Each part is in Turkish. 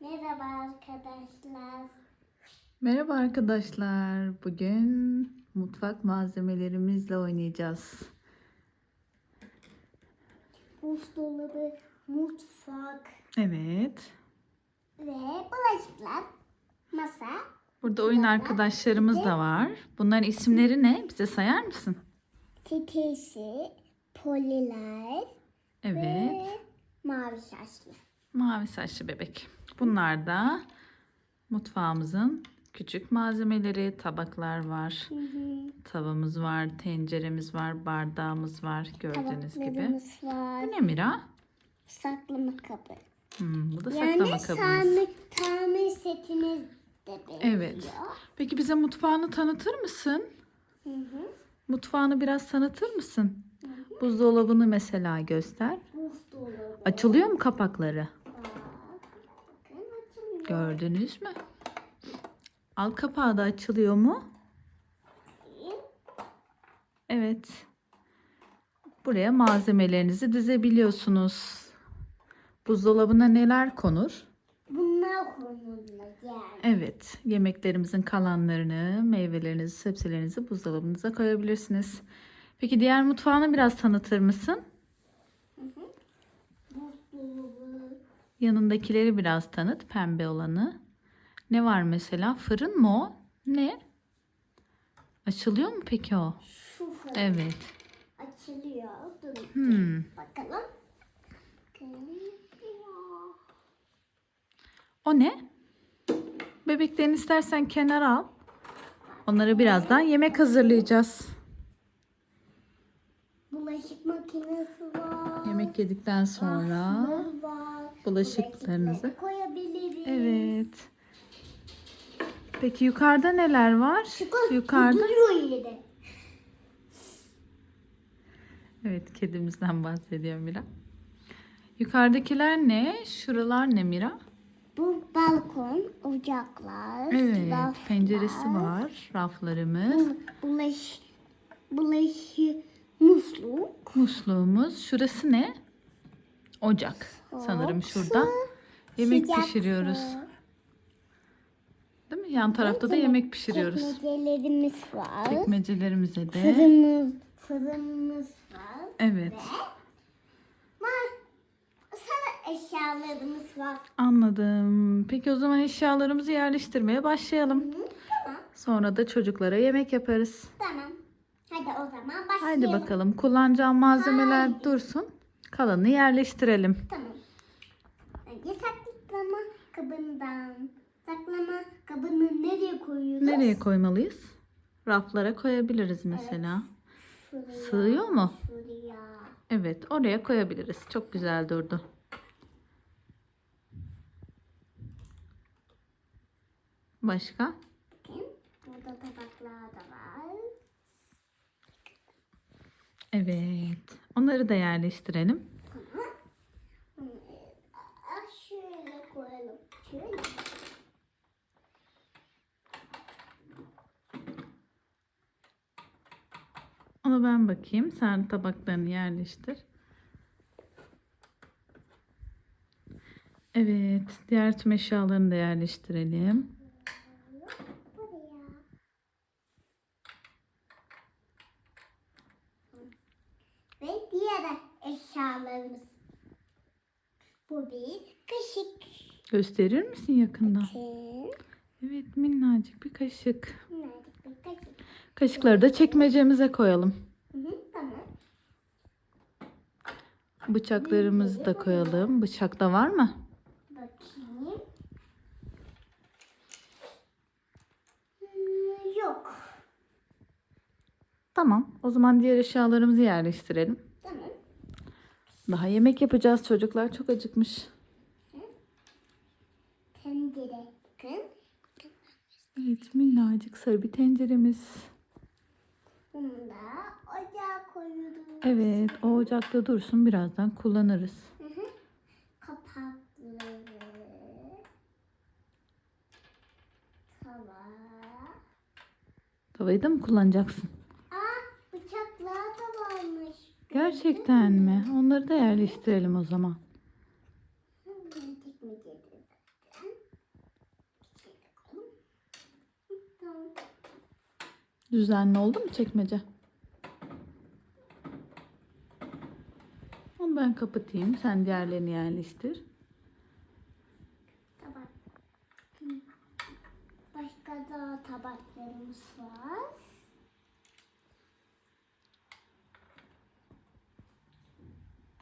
Merhaba arkadaşlar. Merhaba arkadaşlar. Bugün mutfak malzemelerimizle oynayacağız. Buzdolabı, mutfak Evet. ve bulaşıklar, masa, Burada oyun arkadaşlarımız da var. Bunların isimleri ne? Bize sayar mısın? titesi, poliler Evet. ve mavi şaşlı. Mavi saçlı bebek. Bunlar da mutfağımızın küçük malzemeleri, tabaklar var. Hı hı. Tavamız var, tenceremiz var, bardağımız var gördüğünüz gibi. Tabaklarımız var. Bu ne Mira? Saklama kabı. Hmm, bu da Yani saklama kabımız. tamir, tamir setiniz de benziyor. Evet. Peki bize mutfağını tanıtır mısın? Hı hı. Mutfağını biraz tanıtır mısın? Buzdolabını mesela göster. Buzdolabı. Açılıyor mu kapakları? Gördünüz mü? Alt kapağı da açılıyor mu? Evet. Buraya malzemelerinizi dizebiliyorsunuz. Buzdolabına neler konur? Bunlar konumunda yani. Evet, yemeklerimizin kalanlarını, meyvelerinizi, sebzelerinizi buzdolabınıza koyabilirsiniz. Peki diğer mutfağını biraz tanıtır mısın? Buzdolabı. Yanındakileri biraz tanıt, pembe olanı. Ne var mesela? Fırın mı o? Ne? Açılıyor mu peki o? Şu fırın Evet. açılıyor. Durun. Hmm. Bakalım. O ne? Bebeklerini istersen kenara al. Onlara birazdan yemek hazırlayacağız. Bulaşık makinesi var. Yemek yedikten sonra var. Bulaşıklarınızı. Bulaşıkları koyabiliriz. Evet. Peki yukarıda neler var? Şu Yukarıda. Evet, kedimizden bahsediyor Mira. Yukarıdakiler ne? Şuralar ne Mira? Bu balkon, ocaklar, Evet, raflar, penceresi var, raflarımız, Bulaş, bulaşı, musluk. musluğumuz. Şurası ne? Ocak. Sanırım şurada yemek sıcak pişiriyoruz. su. Değil mi? Yan tarafta da yemek pişiriyoruz. Çekmecelerimiz var. Çekmecelerimize de. Fırınımız, fırınımız var. Evet. Var. Sana eşyalarımız var. Anladım. Peki o zaman eşyalarımızı yerleştirmeye başlayalım. Hı, tamam. Sonra da çocuklara yemek yaparız. Tamam. Hadi o zaman başlayalım. Haydi bakalım. Kullanacağım malzemeler dursun. Kalanını yerleştirelim. Tamam. Önce saklama kabından. Saklama kabını nereye koyuyoruz? Nereye koymalıyız? Raflara koyabiliriz mesela. Şuraya. Sığıyor mu? Şuraya. Evet, oraya koyabiliriz. Çok güzel durdu. Başka? Bakın. Burada tabaklar da var. Evet. Onları da yerleştirelim. Şöyle koyalım. Şöyle. Ona ben bakayım. Sen tabaklarını yerleştir. Evet. Diğer tüm eşyalarını da yerleştirelim. Buraya. Ve diğer eşyalarımız. Bu bir kaşık. Gösterir misin yakından? Bakın. Evet minnacık bir kaşık. Nerede bir kaşık? Kaşıkları da çekmecemize koyalım. Hı hı, tamam. Bıçaklarımızı da koyalım. Bıçak da var mı? Bakayım. Hmm, yok. Tamam. O zaman diğer eşyalarımızı yerleştirelim. Daha yemek yapacağız. Çocuklar çok acıkmış. Tencere. Evet minnacık sarı bir tenceremiz. Bunu da ocağa koyuyoruz. Evet o ocakta dursun. Birazdan kullanırız. Hı hı. Kapakları. Tava. Tavayı da mı kullanacaksın? Gerçekten mi? Onları da yerleştirelim o zaman. Düzenli oldu mu çekmece? Onu ben kapatayım. Sen diğerlerini yerleştir. Tabak. Başka da tabaklarımız var.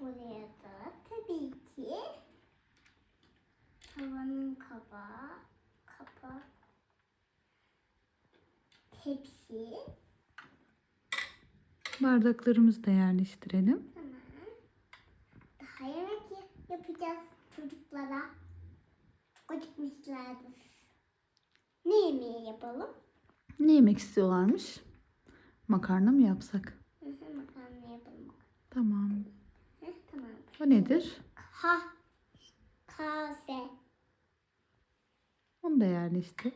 Buraya da tabii ki tavanın kabağı, kapak, tepsi. Bardaklarımızı da yerleştirelim. Tamam. Daha yemek ya- yapacağız çocuklara. Çok acıkmışlardır. Ne yemeği yapalım? Ne yemek istiyorlarmış? Makarna mı yapsak? Hı hı, makarna yapalım. Tamam. Nedir? Ha. Kase. Onu da yerleştir.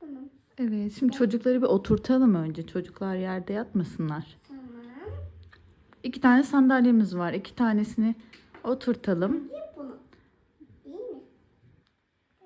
Tamam. Evet, şimdi çocukları bir oturtalım önce. Çocuklar yerde yatmasınlar. Tamam. İki tane sandalyemiz var. İki tanesini oturtalım.